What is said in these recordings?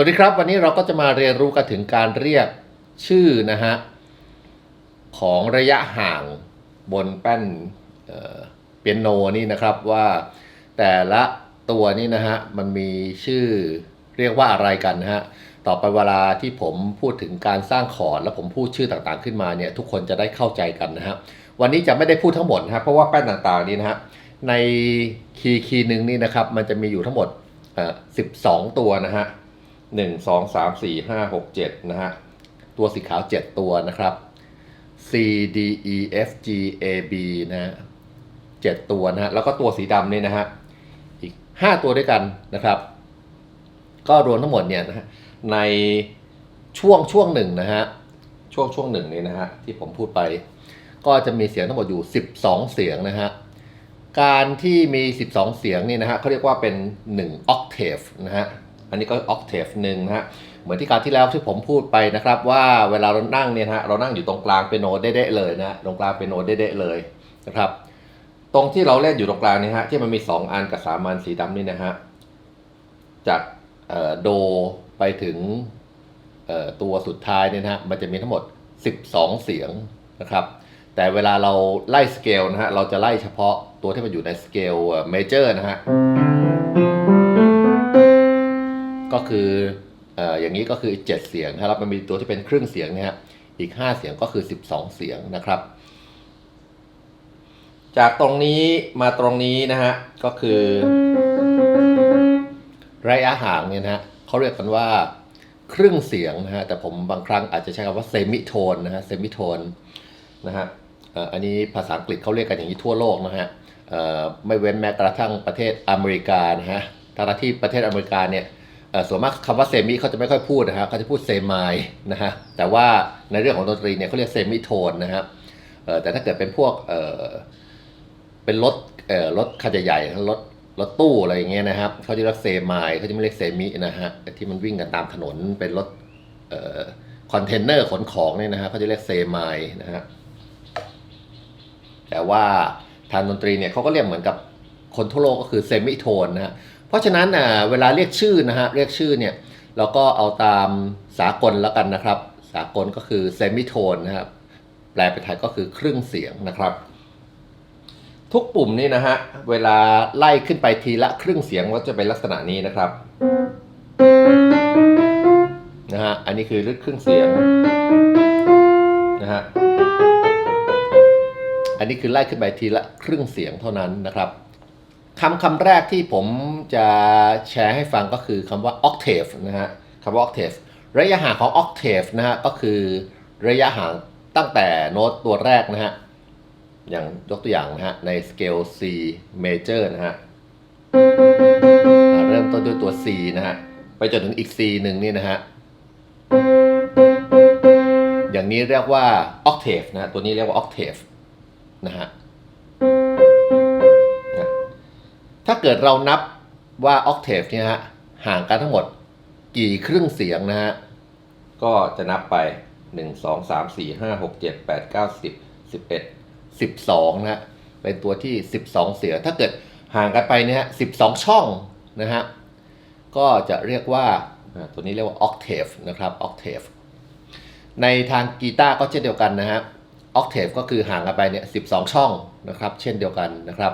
วัสดีครับ วันนี้เราก็จะมาเรียนรู้กันถึงการเรียกชื่อนะฮะของระยะห่างบนแป้นเเปียโนนี่นะครับว่าแต่ละตัวนี่นะฮะมันมีชื่อเรียกว่าอะไรกันนะฮะต่อไปเวลาที่ผมพูดถึงการสร้างคอร์ดแล้วผมพูดชื่อต่างๆขึ้นมาเนี่ยทุกคนจะได้เข้าใจกันนะฮะวันนี้จะไม่ได้พูดทั้งหมดนะฮะเพราะว่าแป้นต่างๆนี้นะฮะในคีย์คีย์หนึ่งนี่นะครับมันจะมีอยู่ทั้งหมดเอ่อ12 ตัวนะฮะ หนึ่งสองสามสี่ห้าหกเจ็ดนะฮะ ตัวสีขาวเจ็ดตัวนะครับ C D E F G A B นะเจ็ดตัวนะฮะ แล้วก็ตัวสีดำนี่นะฮะ อีกห้าตัวด้วยกันนะครับ ก็รวมทั้งหมดเนี่ยนะฮะ ในช่วงช่วงหนึ่งนะฮะ ช่วงช่วงหนึ่งนี่นะฮะ ที่ผมพูดไป ก็จะมีเสียงทั้งหมดอยู่ 12 เสียงนะฮะการที่มี 12 เสียงนี่นะฮะเขาเรียกว่าเป็น 1 octave นะฮะ อันนี้ก็ octave หนึ่งนะฮะเหมือนที่การที่แล้วที่ผมพูดไปนะครับว่าเวลาเรานั่งเนี่ยฮะเรานั่งอยู่ตรงกลางเปียโนเด๊ะเลยนะตรงกลางเปียโนเด๊ะเลยนะครับตรงที่เราเล่นอยู่ตรงกลางเนี่ยฮะที่มันมี 2 อันกับ3อันสีดำนี่นะฮะจากโดไปถึงตัวสุดท้ายเนี่ยนะฮะมันจะมีทั้งหมด 12 เสียงนะครับแต่เวลาเราไล่สเกลนะฮะเราจะไล่เฉพาะตัวที่มันอยู่ในสเกลเมเจอร์นะฮะ ก็คืออย่างนี้ก็คือ 7 เสียงนะครับ มันมีตัวที่เป็นครึ่งเสียงเนะฮะอีก 5 เสียงก็คือ 12 เสียงนะครับ จากตรงนี้มาตรงนี้นะฮะก็คือ ระยะห่างเนี่ยนะฮะเขาเรียกกันว่าครึ่งเสียงนะฮะแต่ผมบางครั้งอาจจะใช้คำว่าเซมิโทนนะฮะเซมิโทนนะฮะอันนี้ภาษาอังกฤษเขาเรียกกันอย่างนี้ทั่วโลกนะฮะไม่เว้นแม้กระทั่งประเทศอเมริกานะฮะทั้งที่ประเทศอเมริกาเนี่ย ส่วนมากคำว่าเซมิเขาจะไม่ค่อยพูดนะฮะเขาจะพูดเซมายนะฮะแต่ว่าในเรื่องของดนตรีเนี่ยเขาเรียกเซมิโทนนะฮะเอ่อแต่ถ้าเกิดเป็นพวกเเป็นรถรถคันใหญ่ๆรถรถตู้อะไรอย่างเงี้ยนะครับเขาจะเรียกเซมายเขาจะไม่เรียกเซมินะฮะที่มันวิ่งกันตามถนนเป็นรถคอนเทนเนอร์ขนของเนี่ยนะฮะเขาจะเรียกเซมายนะฮะแต่ว่าทางดนตรีเนี่ยเขาก็เรียกเหมือนกับคนทั่วโลกก็คือเซมิโทนนะฮะ เพราะฉะนั้นเวลาเรียกชื่อนะฮะเรียกชื่อเนี่ยเราก็เอาตามสากลแล้วกันนะครับ สากลก็คือเซมิโทนนะครับแปลเป็นไทยก็คือครึ่งเสียงนะครับ ทุกปุ่มนี่นะฮะเวลาไล่ขึ้นไปทีละครึ่งเสียงก็จะเป็นลักษณะนี้นะครับนะฮะอันนี้คือลึกครึ่งเสียงนะฮะอันนี้คือไล่ขึ้นไปทีละครึ่งเสียงเท่านั้นนะครับ คำคำแรกที่ผมจะแชร์ให้ฟังก็คือคำว่า octave นะฮะคำว่า octave ระยะห่างของ octave นะฮะก็คือระยะห่างตั้งแต่โน้ตตัวแรกนะฮะอย่างยกตัวอย่างนะฮะในสเกล C major นะฮะเริ่มต้นด้วยตัว C นะฮะไปจนถึงอีก C หนึ่งนี่นะฮะอย่างนี้เรียกว่า octave นะฮะตัวนี้เรียกว่า octave นะฮะ ถ้าเกิดเรานับว่า octave เนี่ยฮะห่างกันทั้งหมดกี่ครึ่งเสียงนะฮะ ก็จะนับไป1 2 3 4 5 6 7 8 9 10 11 12นะฮะเป็นตัวที่12เสียงถ้าเกิดห่างกันไปเนี่ยฮะ12ช่องนะฮะ ก็จะเรียกว่าอ่าตัวนี้เรียกว่า octave นะครับ octave ในทางกีตาร์ก็เช่นเดียวกันนะฮะ octave ก็คือห่างกันไปเนี่ย12ช่องนะครับ เช่นเดียวกันนะครับ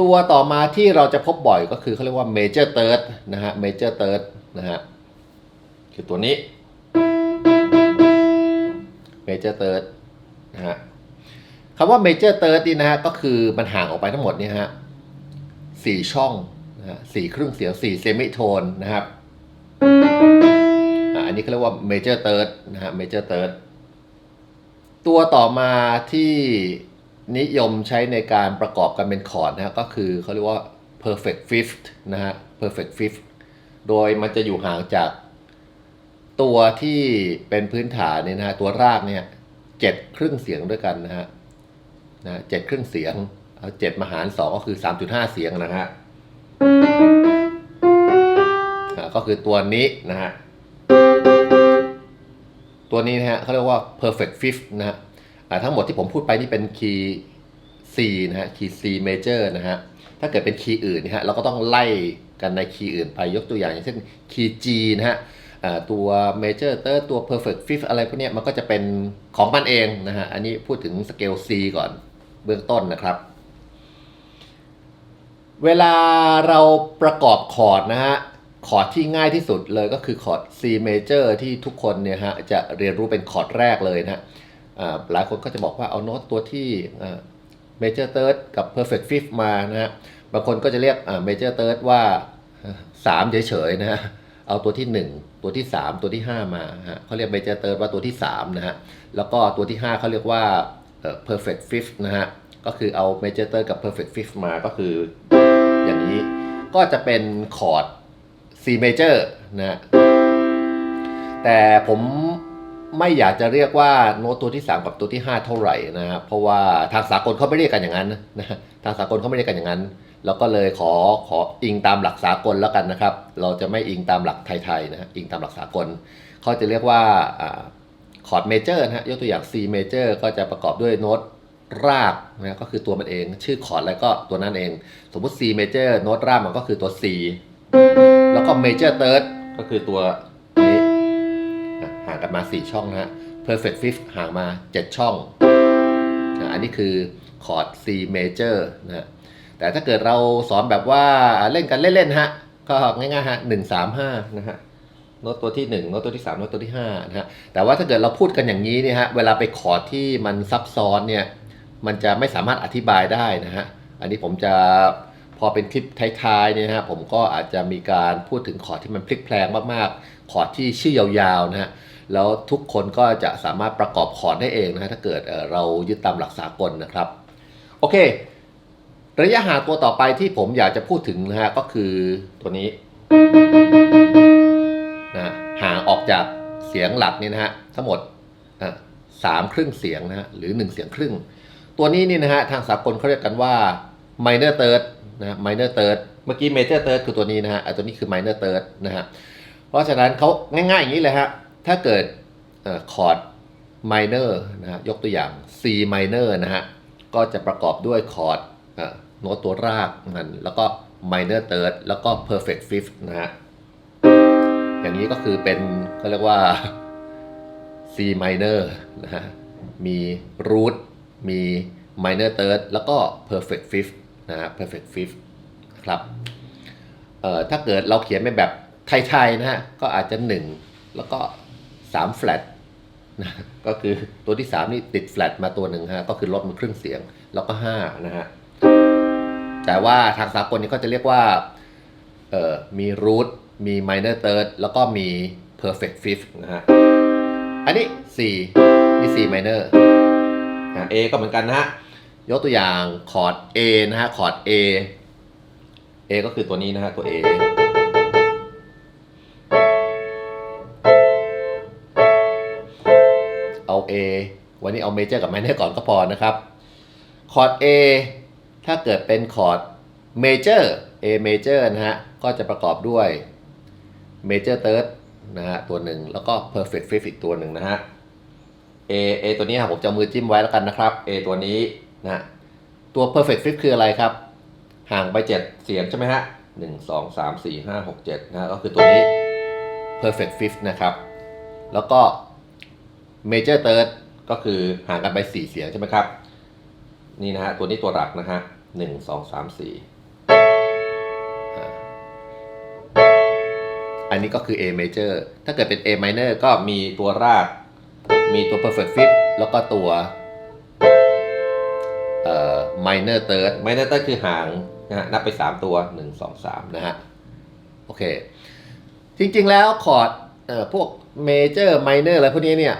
ตัวต่อมาที่เราจะพบบ่อยก็คือเขาเรียกว่า major third นะฮะ major third นะฮะคือตัวนี้ major third นะฮะคำว่า major third นี่นะฮะก็คือมันห่างออกไปทั้งหมดนี่ฮะสี่ช่องนะฮะสี่ครึ่งเสียงสี่เซมิโทนนะครับอันนี้เขาเรียกว่า major third นะฮะ major third ตัวต่อมาที่ นิยมใช้ในการประกอบกันเป็นคอร์ดนะก็คือเขาเรียกว่า perfect fifth นะฮะ perfect fifth โดยมันจะอยู่ห่างจากตัวที่เป็นพื้นฐานเนี่ยนะฮะตัวรากเนี่ยเจ็ดครึ่งเสียงด้วยกันนะฮะนะเจ็ดครึ่งเสียงเอาเจ็ดมาหารสองก็คือ3.5เสียงนะฮะก็คือตัวนี้นะฮะตัวนี้นะฮะเขาเรียกว่า perfect fifth นะฮะ ทั้งหมดที่ผมพูดไปนี่เป็นคีย์ C นะฮะ คีย์ C major นะฮะ ถ้าเกิดเป็นคีย์อื่นนะฮะเราก็ต้องไล่กันในคีย์อื่นไปยกตัวอย่างอย่างเช่นคีย์ G นะฮะตัว major third ตัว perfect fifth อะไรพวกนี้มันก็จะเป็นของมันเองนะฮะ อันนี้พูดถึงสเกล C ก่อนเบื้องต้นนะครับ เวลาเราประกอบคอร์ดนะฮะคอร์ดที่ง่ายที่สุดเลยก็คือคอร์ด C major ที่ทุกคนเนี่ยฮะจะเรียนรู้เป็นคอร์ดแรกเลยนะฮะ หลายคนก็จะบอกว่าเอาโน้ตตัวที่อ่า major third กับ perfect fifth มานะฮะบางคนก็จะเรียกอ่า major third ว่าสามเฉยๆนะฮะเอาตัวที่ 1 ตัวที่ 3 ตัวที่ 5 มาฮะเขาเรียก major third ว่าตัวที่3นะฮะแล้วก็ตัวที่ 5เขาเรียกว่าเอ่อ perfect fifth นะฮะก็คือเอา major third กับ perfect fifth มาก็คืออย่างนี้ก็จะเป็นคอร์ด C major นะแต่ผม ไม่อยากจะเรียกว่าโน้ตตัวที่ 3 กับตัวที่ 5 เท่าไหร่นะครับเพราะว่าทางสากลเขาไม่เรียกกันอย่างนั้นนะทางสากลเขาไม่เรียกกันอย่างนั้น แล้วก็เลยขอขออิงตามหลักสากลแล้วกันนะครับ เราจะไม่อิงตามหลักไทยๆนะฮะอิงตามหลักสากลเขาจะเรียกว่าคอร์ดเมเจอร์นะฮะยกตัวอย่าง C major ก็จะประกอบด้วยโน้ตรากนะก็คือตัวมันเอง ชื่อคอร์ดอะไรก็ตัวนั้นเอง สมมุติ C major โน้ตรากมันก็คือตัว C แล้วก็ major third ก็คือตัว ห่างกันมา 4 ช่องนะฮะ perfect fifth ห่างมา 7 ช่องอะอันนี้คือคอร์ด C major นะฮะแต่ถ้าเกิดเราสอนแบบว่าเล่นกันเล่นๆฮะ ก็ง่ายๆฮะหนึ่งสามห้านะฮะโน้ตตัวที่1โน้ตตัวที่3โน้ตตัวที่5นะฮะแต่ว่าถ้าเกิดเราพูดกันอย่างนี้เนี่ยฮะเวลาไปคอร์ดที่มันซับซ้อนเนี่ยมันจะไม่สามารถอธิบายได้นะฮะอันนี้ผมจะ พอเป็นคลิปท้ายๆเนี่ยนะฮะผมก็อาจจะมีการพูดถึงคอที่มันพลิกแพลงมากๆคอที่ชื่อยาวๆนะฮะแล้วทุกคนก็จะสามารถประกอบคอได้เองนะฮะถ้าเกิดเรายึดตามหลักสากลนะครับ โอเค ระยะห่างตัวต่อไปที่ผมอยากจะพูดถึงนะฮะก็คือตัวนี้นะห่างออกจากเสียงหลักนี่นะฮะทั้งหมดสามครึ่งเสียงนะฮะหรือหนึ่งเสียงครึ่ง ตัวนี้นี่นะฮะทางสากลเขาเรียกกันว่า minor third นะฮะ minor third เมื่อกี้ major third คือตัวนี้นะฮะตัวนี้คือ minor third นะฮะเพราะฉะนั้นเขาง่ายๆอย่างนี้เลยฮะถ้าเกิดคอร์ด minor นะฮะยกตัวอย่าง C minor นะฮะก็จะประกอบด้วยคอร์ดโน้ตตัวรากมันแล้วก็ minor third แล้วก็ perfect fifth นะฮะอย่างนี้ก็คือเป็นเขาเรียกว่า C minor นะฮะมี root มี minor third แล้วก็ perfect fifth นะฮะ perfect fifth ครับเอ่อถ้าเกิดเราเขียนเป็นแบบไทยๆนะฮะก็อาจจะ 1 แล้วก็ 3 flat นะก็คือตัวที่ 3 นี่ติด flat มาตัวหนึ่งฮะก็คือลดมันครึ่งเสียงแล้วก็ 5 นะฮะแต่ว่าทางสากลนี่ก็จะเรียกว่าเอ่อมี root มี minor third แล้วก็มี perfect fifth นะฮะ อันนี้ C นี่ C minor นะ A ก็เหมือนกันนะฮะ ยกตัวอย่างคอร์ด A นะฮะคอร์ด A A ก็คือตัวนี้นะฮะตัว A เอา A วันนี้เอา major กับ minor ก่อนก็พอนะครับ คอร์ด A ถ้าเกิดเป็นคอร์ด major A major นะฮะ ก็จะประกอบด้วย major third นะฮะ ตัวหนึ่งแล้วก็ perfect fifth อีกตัวหนึ่งนะฮะ A A ตัวนี้ครับผมจะมือจิ้มไว้แล้วกันนะครับ A ตัวนี้ นะตัว perfect fit คืออะไรครับ ห่างไป 7 เสียงใช่ไหมฮะหนึ่งสองสามสี่ห้าหกเจ็ดนะฮะก็คือตัวนี้ perfect fifth นะครับ แล้วก็ major third ก็คือห่างกันไป 4 เสียงใช่ไหมครับ นี่นะฮะ ตัวนี้ตัวหลักนะฮะหนึ่งสองสามสี่อันนี้ก็คือ A major ถ้าเกิดเป็น A minor ก็มีตัวราก มีตัว perfect fifth แล้วก็ตัว เอ่อ minor third minor third คือห่างนะฮะนับไป 3 ตัว 1 2 3 นะฮะ โอเค จริงๆแล้วคอร์ดเอ่อพวก major minor อะไรพวกนี้เนี่ย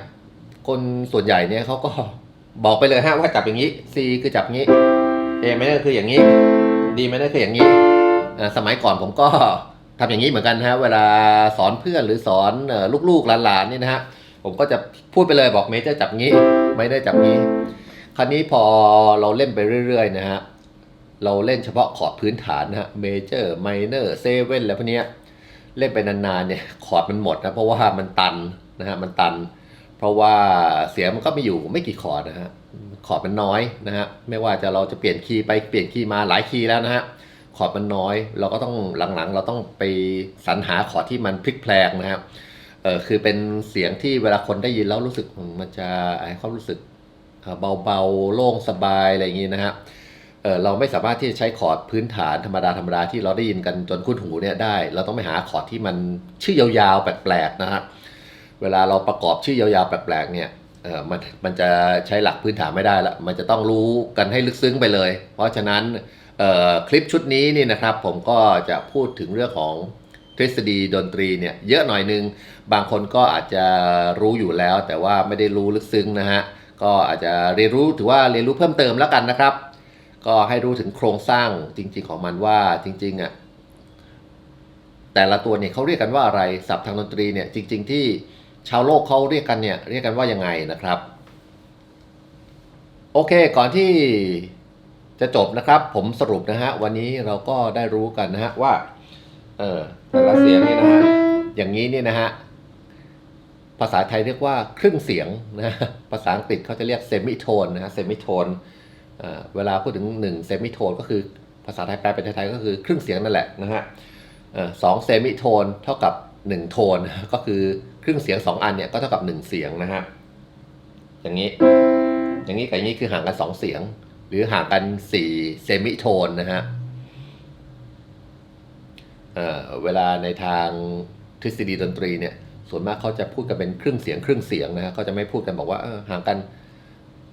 คนส่วนใหญ่เนี่ยเขาก็บอกไปเลยฮะว่าจับอย่างนี้ C คือจับงี้ A minor คืออย่างนี้ D minor คืออย่างนี้ สมัยก่อนผมก็ทำอย่างนี้เหมือนกันฮะ เวลาสอนเพื่อนหรือสอนลูกๆหลานๆนี่นะฮะ ผมก็จะพูดไปเลยบอกเมเจอร์จับงี้ ไม่ได้จับงี้ คราวนี้พอเราเล่นไปเรื่อยๆนะฮะ เราเล่นเฉพาะคอร์ดพื้นฐานนะฮะเมเจอร์ไมเนอร์เซเว่นอะไรพวกเนี้ยเล่นไปนานๆเนี่ยคอร์ดมันหมดนะเพราะว่ามันตันนะฮะมันตัน เพราะว่าเสียงมันก็มีอยู่ไม่กี่คอร์ดนะฮะคอร์ดมันน้อยนะฮะไม่ว่าจะเราจะเปลี่ยนคีย์ไปเปลี่ยนคีย์มาหลายคีย์แล้วนะฮะคอร์ดมันน้อย เราก็ต้องหลังๆ เราต้องไปสรรหาคอร์ดที่มันพลิกแพลงนะครับเออคือเป็นเสียงที่เวลาคนได้ยินแล้วรู้สึกมันจะให้ความรู้สึก เอ่อเบาๆ โล่งสบายอะไรอย่างนี้นะฮะเเราไม่สามารถที่จะใช้คอร์ดพื้นฐานธรรมดาธรรมดาที่เราได้ยินกันจนคุ้นหูเนี่ยได้ เราต้องไปหาคอร์ดที่มันชื่อยาวๆแปลกๆนะฮะเวลาเราประกอบชื่อยาวๆแปลกๆเนี่ยเออมันมันจะใช้หลักพื้นฐานไม่ได้ละมันจะต้องรู้กันให้ลึกซึ้งไปเลย เพราะฉะนั้นคลิปชุดนี้นี่นะครับ ผมก็จะพูดถึงเรื่องของทฤษฎีดนตรีเนี่ยเยอะหน่อยนึง บางคนก็อาจจะรู้อยู่แล้ว แต่ว่าไม่ได้รู้ลึกซึ้งนะฮะ ก็อาจจะเรียนรู้ถือว่าเรียนรู้เพิ่มเติมแล้วกันนะครับ ก็ให้รู้ถึงโครงสร้างจริง ๆ ของมันว่าจริงๆอะแต่ละตัวเนี่ยเขาเรียกกันว่าอะไรศัพท์ทางดนตรีเนี่ยจริง ๆ ที่ชาวโลกเขาเรียกกันเนี่ยเรียกกันว่ายังไงนะครับ โอเคก่อนที่จะจบนะครับ ผมสรุปนะฮะวันนี้เราก็ได้รู้กันนะฮะว่าเออแต่ละเสียงนี่นะฮะอย่างนี้นี่นะฮะ ภาษาไทยเรียกว่าครึ่งเสียงนะภาษาอังกฤษเขาจะเรียกเซมิโทนนะฮะเซมิโทนเวลาพูดถึง1เซมิโทนก็คือภาษาไทยแปลเป็นไทยก็คือครึ่งเสียงนั่นแหละนะฮะสองเซมิโทนเท่ากับหนึ่งโทนก็คือครึ่งเสียงสองอันเนี่ยก็เท่ากับหนึ่งเสียงนะฮะอย่างนี้อย่างนี้กับอย่างนี้คือห่างกันสองเสียง หรือห่างกันสี่เซมิโทนนะฮะเวลาในทางทฤษฎีดนตรีเนี่ย ส่วนมากเขาจะพูดกันเป็นครึ่งเสียงครึ่งเสียงนะฮะเขาจะไม่พูดกันบอกว่าห่างกัน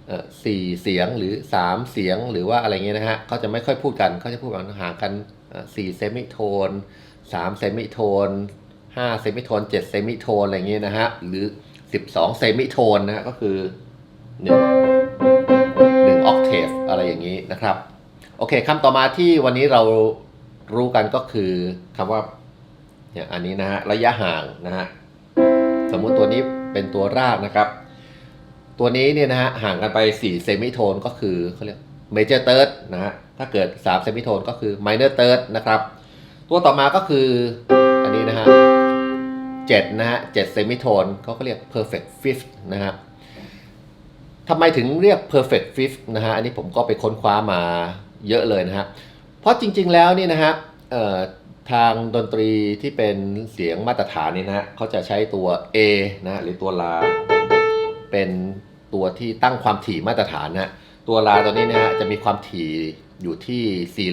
เอ่อสี่เสียงหรือสามเสียงหรือว่าอะไรเงี้ยนะฮะเขาจะไม่ค่อยพูดกันเขาจะพูดว่าห่างกันเอ่อสี่เซมิโทนสามเซมิโทนห้าเซมิโทนเจ็ดเซมิโทนอะไรเงี้ยนะฮะหรือสิบสองเซมิโทนนะฮะก็คือหนึ่งหนึ่งออกเทฟอะไรอย่างนี้นะครับโอเคคำต่อมาที่วันนี้เรารู้กันก็คือคำว่าเนี่ยอันนี้นะฮะระยะห่างนะฮะ สมมุติตัวนี้เป็นตัวรากนะครับ ตัวนี้เนี่ยนะฮะห่างกันไป 4 เซมิโทนก็คือเขาเรียกเมเจอร์เติร์ดนะฮะถ้าเกิด 3 เซมิโทนก็คือไมเนอร์เติร์ดนะครับ ตัวต่อมาก็คืออันนี้นะฮะเจ็ดนะฮะเจ็ดเซมิโทนเขาก็เรียก perfect fifth นะฮะทำไมถึงเรียก perfect fifth นะฮะอันนี้ผมก็ไปค้นคว้ามาเยอะเลยนะฮะเพราะจริงๆแล้วนี่นะฮะ ทางดนตรีที่เป็นเสียงมาตรฐานนี่นะฮะเขาจะใช้ตัว A นะหรือตัวลา เป็นตัวที่ตั้งความถี่มาตรฐานนะฮะตัวลาตัวนี้นะฮะจะมีความถี่อยู่ที่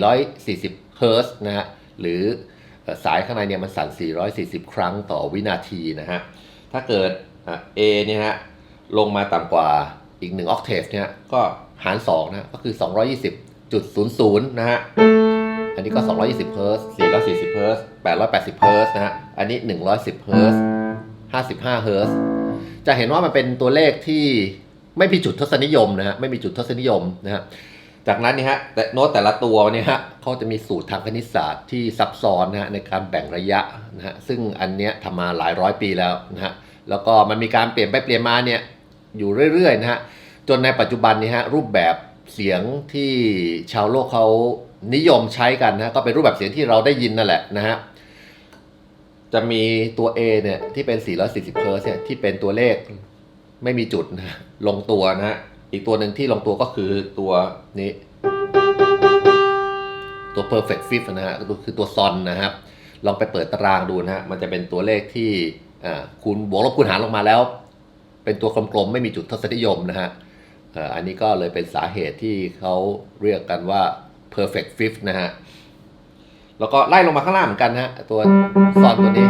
440 เฮิร์ตซ์นะฮะหรือสายข้างในเนี่ยมันสั่น 440 ครั้งต่อวินาทีนะฮะถ้าเกิดอะ A เนี่ยฮะลงมาต่ำกว่าอีก1ออกเทฟเนี่ยก็หาร2นะก็คือ 220.00 นะฮะ อันนี้ก็ 220เฮิร์ตซ์440เฮิร์ตซ์880เฮิร์ตซ์นะฮะ อันนี้ 110เฮิร์ตซ์55เฮิร์ตซ์จะเห็นว่ามันเป็นตัวเลขที่ไม่มีจุดทศนิยมนะฮะ ไม่มีจุดทศนิยมนะฮะ จากนั้นนี่ฮะแต่โน้ตแต่ละตัวเนี่ยฮะเขาจะมีสูตรทางคณิตศาสตร์ที่ซับซ้อนนะฮะในการแบ่งระยะนะฮะ ซึ่งอันเนี้ยทำมาหลายร้อยปีแล้วนะฮะ แล้วก็มันมีการเปลี่ยนไปเปลี่ยนมาเนี่ยอยู่เรื่อยๆนะฮะ จนในปัจจุบันนี้ฮะรูปแบบเสียงที่ชาวโลกเขา นิยมใช้กันนะก็เป็นรูปแบบเสียงที่เราได้ยินนั่นแหละนะฮะจะมีตัว A เนี่ยที่เป็น 440เฮิร์ตซ์เนี่ยที่เป็นตัวเลขไม่มีจุดนะลงตัวนะฮะอีกตัวหนึ่งที่ลงตัวก็คือตัวนี้ตัว perfect fifth นะฮะก็คือตัวซอนนะครับ ลองไปเปิดตารางดูนะฮะมันจะเป็นตัวเลขที่คูณบวกลบคูณหารลงมาแล้ว เป็นตัวกลมๆ ไม่มีจุดทศนิยมนะฮะอันนี้ก็เลยเป็นสาเหตุที่เขาเรียกกันว่า perfect fifth นะฮะ แล้วก็ไล่ลงมาข้างล่างเหมือนกันนะฮะ ตัวซอนตัวนี้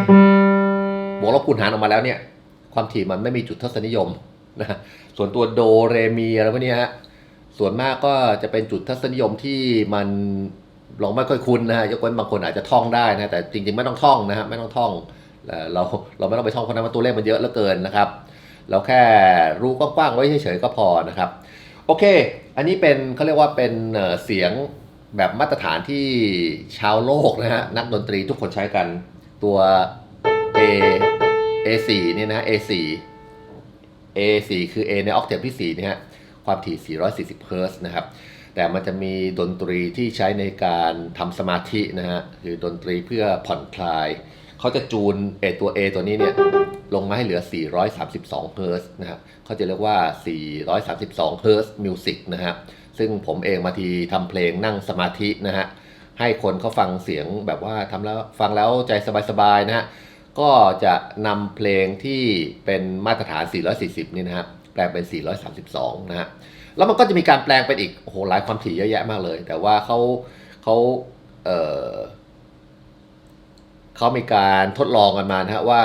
บวกลบคูณหารออกมาแล้วเนี่ย ความถี่มันไม่มีจุดทศนิยมนะฮะส่วนตัวโดเรมีอะไรพวกนี้ฮะส่วนมากก็จะเป็นจุดทศนิยมที่มันเราไม่ค่อยคุ้นนะฮะยกเว้นบางคนอาจจะท่องได้นะแต่จริงๆไม่ต้องท่องนะฮะไม่ต้องท่องเราเราไม่ต้องไปท่องเพราะนั้นตัวเลขมันเยอะเหลือเกินนะครับ เราแค่รู้กว้างๆไว้เฉยๆก็พอนะครับ โอเค อันนี้เป็นเขาเรียกว่าเป็นเสียง แบบมาตรฐานที่ชาวโลกนะฮะนักดนตรีทุกคนใช้กันตัว A A4 เนี่ยนะ A4 A4 คือ A ในออกเทปที่4เนี่ยฮะความถี่ 440 เฮิร์ตซ์นะครับ แต่มันจะมีดนตรีที่ใช้ในการทำสมาธินะฮะคือดนตรีเพื่อผ่อนคลาย เขาจะจูนเอตัว A ตัวนี้เนี่ยลงมาให้เหลือ 432 เฮิร์ตซ์นะฮะเขาจะเรียกว่า 432 เฮิร์ตซ์มิวสิกนะฮะ ซึ่งผมเองมาทีทำเพลงนั่งสมาธินะฮะให้คนเขาฟังเสียงแบบว่าทำแล้วฟังแล้วใจสบายๆนะฮะก็จะนำเพลงที่เป็นมาตรฐาน 440 นี่นะฮะแปลงเป็น 432 นะฮะแล้วมันก็จะมีการแปลงเป็นอีกโอ้โหหลายความถี่เยอะแยะมากเลย แต่ว่าเขาเขาเออเขามีการทดลองกันมานะฮะว่า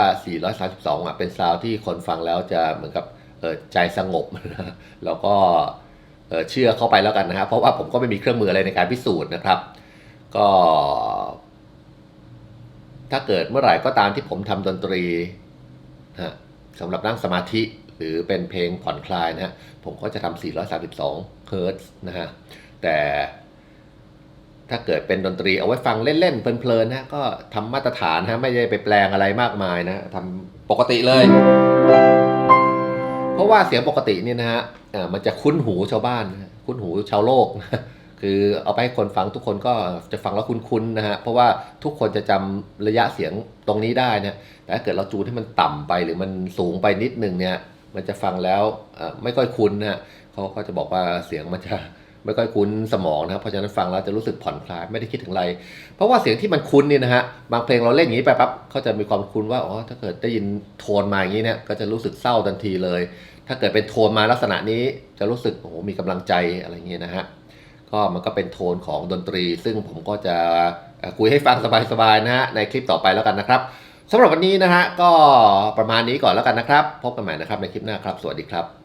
432 อะเป็นซาวด์ที่คนฟังแล้วจะเหมือนกับเออใจสงบนะแล้วก็ เชื่อเข้าไปแล้วกันนะฮะเพราะว่าผมก็ไม่มีเครื่องมืออะไรในการพิสูจน์นะครับ ก็ ถ้าเกิดเมื่อไหร่ก็ตามที่ผมทำดนตรีนะฮะสำหรับนั่งสมาธิหรือเป็นเพลงผ่อนคลายนะฮะผมก็จะทำ432เฮิร์ตซ์นะฮะแต่ถ้าเกิดเป็นดนตรีเอาไว้ฟังเล่น ๆ เพลินๆนะก็ทำมาตรฐานนะฮะไม่ได้ไปแปลงอะไรมากมายนะทำปกติเลย เพราะว่าเสียงปกติเนี่ยนะฮะ มันจะคุ้นหูชาวบ้านนะคุ้นหูชาวโลกนะคือเอาไปให้คนฟังทุกคนก็จะฟังแล้วคุ้นๆนะฮะเพราะว่าทุกคนจะจำระยะเสียงตรงนี้ได้นะแต่ถ้าเกิดเราจูนให้มันต่ำไปหรือมันสูงไปนิดนึงเนี่ยมันจะฟังแล้วไม่ค่อยคุ้นนะฮะเขาก็จะบอกว่าเสียงมันจะไม่ค่อยคุ้นสมองนะครับเพราะฉะนั้นฟังแล้วจะรู้สึกผ่อนคลายไม่ได้คิดถึงอะไร เพราะว่าเสียงที่มันคุ้นเนี่ยนะฮะบางเพลงเราเล่นอย่างนี้ไปปั๊บเขาจะมีความคุ้นว่าอ๋อถ้าเกิดได้ยินโทนมาอย่างนี้เนี่ยก็จะรู้สึกเศร้าทันทีเลย ถ้าเกิดเป็นโทนมาลักษณะนี้จะรู้สึกโอ้โหมีกำลังใจอะไรเงี้ยนะฮะก็มันก็เป็นโทนของดนตรี ซึ่งผมก็จะคุยให้ฟังสบายๆนะฮะในคลิปต่อไปแล้วกันนะครับสำหรับวันนี้นะฮะก็ประมาณนี้ก่อนแล้วกันนะครับ พบกันใหม่นะครับในคลิปหน้าครับ สวัสดีครับ